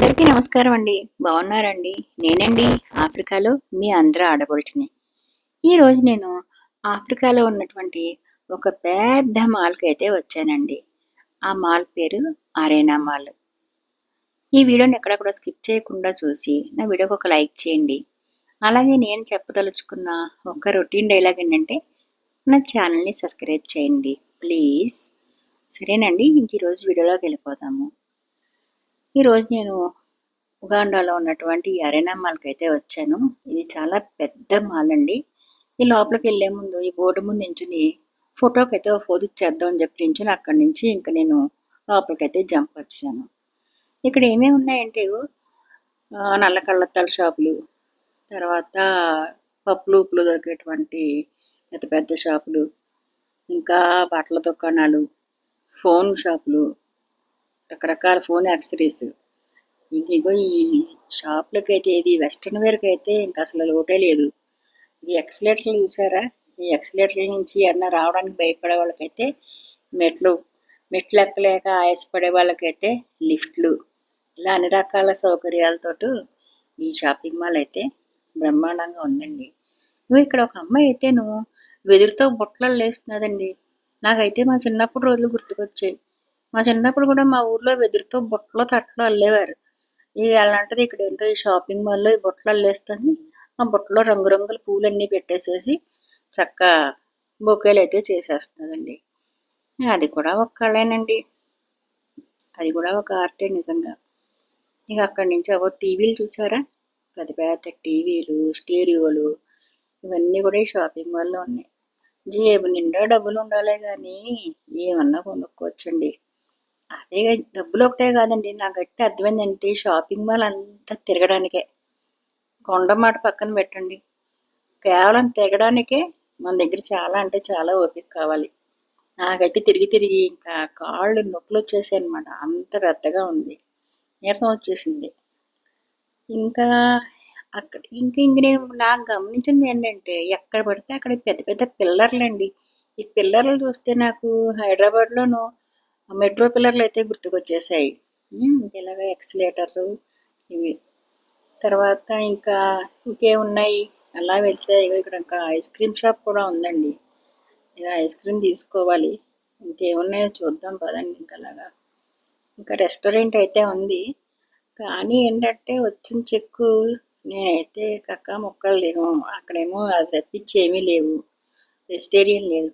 అందరికీ నమస్కారం అండి. బాగున్నారండి? నేనండి ఆఫ్రికాలో మీ అందరూ ఆడపడుచుని. ఈరోజు నేను ఆఫ్రికాలో ఉన్నటువంటి ఒక పెద్ద మాల్కి అయితే వచ్చానండి. ఆ మాల్ పేరు అరేనా మాల్. ఈ వీడియోని ఎక్కడ కూడా స్కిప్ చేయకుండా చూసి నా వీడియోకి ఒక లైక్ చేయండి. అలాగే నేను చెప్పదలుచుకున్న ఒక రొటీన్ డైలాగ్ ఏంటంటే నా ఛానల్ని సబ్స్క్రైబ్ చేయండి. ప్లీజ్. సరేనండి ఇంక ఈరోజు వీడియోలోకి వెళ్ళిపోదాము ఈరోజు నేను ఉగాండాలో ఉన్నటువంటి అరెనా అరేనా మాల్కి అయితే వచ్చాను. ఇది చాలా పెద్ద మాల్ అండి ఈ లోపలికి వెళ్ళే ముందు ఈ బోర్డు ముందు నించుని ఫోటోకి అయితే ఫోటో చేద్దాం అని చెప్పి నించుని అక్కడి నుంచి ఇంకా నేను లోపలికి అయితే జంప్ వచ్చాను. ఇక్కడ ఏమేమి ఉన్నాయంటే నల్ల కళ్ళత్తాల షాపులు తర్వాత పప్పులు ఉప్పులు దొరికేటువంటి పెద్ద పెద్ద షాపులు ఇంకా బట్టల దుకాణాలు ఫోన్ షాపులు రకరకాల ఫోన్ యాక్సరీస్ ఇంక ఇగో ఈ షాప్లకి అయితే ఇది వెస్ట్రన్ వేర్కి అయితే ఇంకా అసలు లోటే లేదు. ఈ ఎక్సలేటర్లు చూసారా? ఈ ఎక్సలేటర్ల నుంచి ఏమన్నా రావడానికి భయపడే వాళ్ళకైతే మెట్లు మెట్లు ఎక్కలేక ఆయాసపడే వాళ్ళకైతే లిఫ్ట్లు ఇలా అన్ని రకాల సౌకర్యాలతోటి ఈ షాపింగ్ మాల్ అయితే బ్రహ్మాండంగా ఉందండి. నువ్వు ఇక్కడ ఒక అమ్మాయి అయితేను వెదురుతో బుట్టలు లేస్తున్నదండి. నాకైతే మా చిన్నప్పుడు రోజులు గుర్తుకొచ్చాయి. మా చిన్నప్పుడు కూడా మా ఊర్లో వెదురుతో బుట్టలు తట్టలు అల్లేవారు. ఇక అలాంటిది ఇక్కడ ఏంటో ఈ షాపింగ్ మాల్లో ఈ బుట్టలు అల్లేస్తుంది. ఆ బుట్టలో రంగురంగుల పూలన్నీ పెట్టేసేసి చక్క బొకేలు అయితే చేసేస్తుందండి అది కూడా ఒక కళేనండి అది కూడా ఒక ఆర్టే నిజంగా. ఇక అక్కడి నుంచి ఒక టీవీలు చూసారా? పెద్ద పెద్ద టీవీలు స్టీరియోలు ఇవన్నీ కూడా ఈ షాపింగ్ మాల్లో ఉన్నాయి. జేబు నిండా డబ్బులు ఉండాలి కానీ ఏమన్నా కొనుక్కోవచ్చండి. అదే డబ్బులు ఒకటే కాదండి. నాకైతే అర్థమైందంటే అర్థమైందండి. షాపింగ్ మాల్ అంతా తిరగడానికే. కొండ మాట పక్కన పెట్టండి. కేవలం తిరగడానికే మన దగ్గర చాలా అంటే చాలా ఓపిక కావాలి. నాకైతే తిరిగి తిరిగి ఇంకా కాళ్ళు నొప్పులు వచ్చేసాయి అనమాట అంత పెద్దగా ఉంది. నీరసం వచ్చేసింది. ఇంకా అక్కడ ఇంకా ఇంక నేను నాకు గమనించింది ఏంటంటే ఎక్కడ పడితే అక్కడ పెద్ద పెద్ద పిల్లర్లు అండి ఈ పిల్లర్లు చూస్తే నాకు హైదరాబాద్లోను మెట్రో పిల్లర్లు అయితే గుర్తుకొచ్చేసాయి. ఇలాగ ఎక్సలేటర్లు ఇవి. తర్వాత ఇంకా ఇంకేమున్నాయి అలా వెళ్తే ఇక్కడ ఇంకా ఐస్ క్రీమ్ షాప్ కూడా ఉందండి. ఇక ఐస్ క్రీమ్ తీసుకోవాలి. ఇంకేమున్నాయో చూద్దాం పదండి ఇంకా అలాగా. ఇంకా రెస్టారెంట్ అయితే ఉంది. కానీ ఏంటంటే వచ్చిన చెక్కు నేనైతే కక్క ముక్కలు లేవు అక్కడేమో అది తప్పించి ఏమీ లేవు. వెజిటేరియన్ లేదు.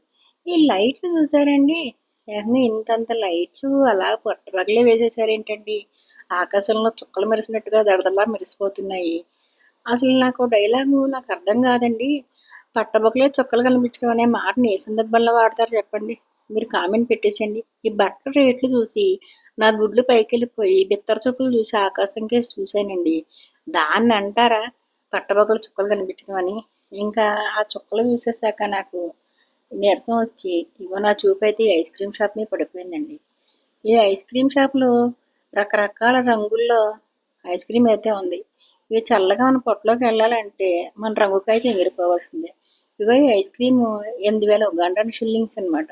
ఈ లైట్లు చూసారండి? ఏమన్నా ఇంతంత లైట్లు అలా పొట్టపగలే వేసేసారు ఏంటండి? ఆకాశంలో చుక్కలు మెరిసినట్టుగా దడదలా మెరిసిపోతున్నాయి. అసలు నాకు డైలాగు నాకు అర్థం కాదండి. పట్టబొక్కలే చుక్కలు కనిపించడం అనే మాటని ఏ సందర్భంలో వాడతారు చెప్పండి? మీరు కామెంట్ పెట్టేసండి ఈ బట్టల రేట్లు చూసి నా గుడ్లు పైకి వెళ్ళిపోయి బిత్తర చుక్కలు చూసి ఆకాశంకే చూశానండి. దాన్ని అంటారా? పట్టబొక్కలు చుక్కలు కనిపించడం అని. ఇంకా ఆ చుక్కలు చూసేసాక నాకు నీరసం వచ్చి ఇగో నా చూపైతే ఈ ఐస్ క్రీమ్ షాప్ మీద పడిపోయిందండి. ఈ ఐస్ క్రీమ్ షాప్లో రకరకాల రంగుల్లో ఐస్ క్రీమ్ అయితే ఉంది. ఇవి చల్లగా మన పొట్టలోకి వెళ్ళాలంటే మన రంగుకి అయితే ఎగిరిపోవాల్సిందే. ఇగో ఈ ఐస్ క్రీమ్ ఎనిమిది వేల ఉగాండన్ షిల్లింగ్స్ అనమాట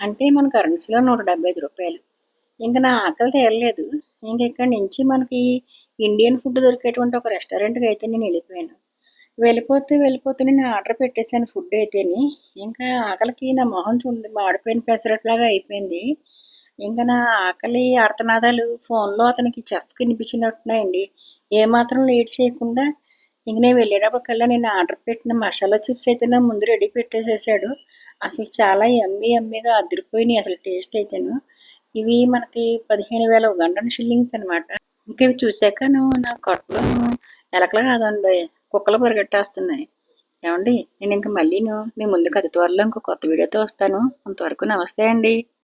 అంటే మన కరెన్సీలో నూట డెబ్బై ఐదు రూపాయలు. ఇంకా నా ఆకలి తీరలేదు. ఇంక ఇక్కడి నుంచి మనకి ఇండియన్ ఫుడ్ దొరికేటువంటి ఒక రెస్టారెంట్కి అయితే నేను వెళ్ళిపోయాను. వెళ్ళిపోతూ వెళ్ళిపోతూ నేను ఆర్డర్ పెట్టేశాను ఫుడ్ అయితేని. ఇంకా ఆకలికి నా మొహం చూడండి మాడిపోయిన పెసరట్లాగా అయిపోయింది. ఇంకా నా ఆకలి అర్థనాదాలు ఫోన్లో అతనికి చెఫ్ కనిపించినట్టున్నాయండి ఏమాత్రం లేట్ చేయకుండా ఇంక నేను వెళ్ళేటప్పటికల్లా నేను ఆర్డర్ పెట్టిన మసాలా చిప్స్ అయితే నా ముందు రెడీ పెట్టేసేసాడు. అసలు చాలా ఎమ్మె ఎమ్మెగా అదిరిపోయినాయి అసలు టేస్ట్ అయితేను. ఇవి మనకి పదిహేను వేల గంటల షిల్లింగ్స్ అనమాట ఇంక ఇవి చూశాక నువ్వు నా కొట్టలో ఎలకలు కాదండి. కుక్కలు పరిగెట్టేస్తున్నాయి. ఏమండి నేను ఇంక మళ్ళీ మీ ముందుకు అతి త్వరలో ఇంకో కొత్త వీడియోతో వస్తాను. అంతవరకు నమస్తే అండి.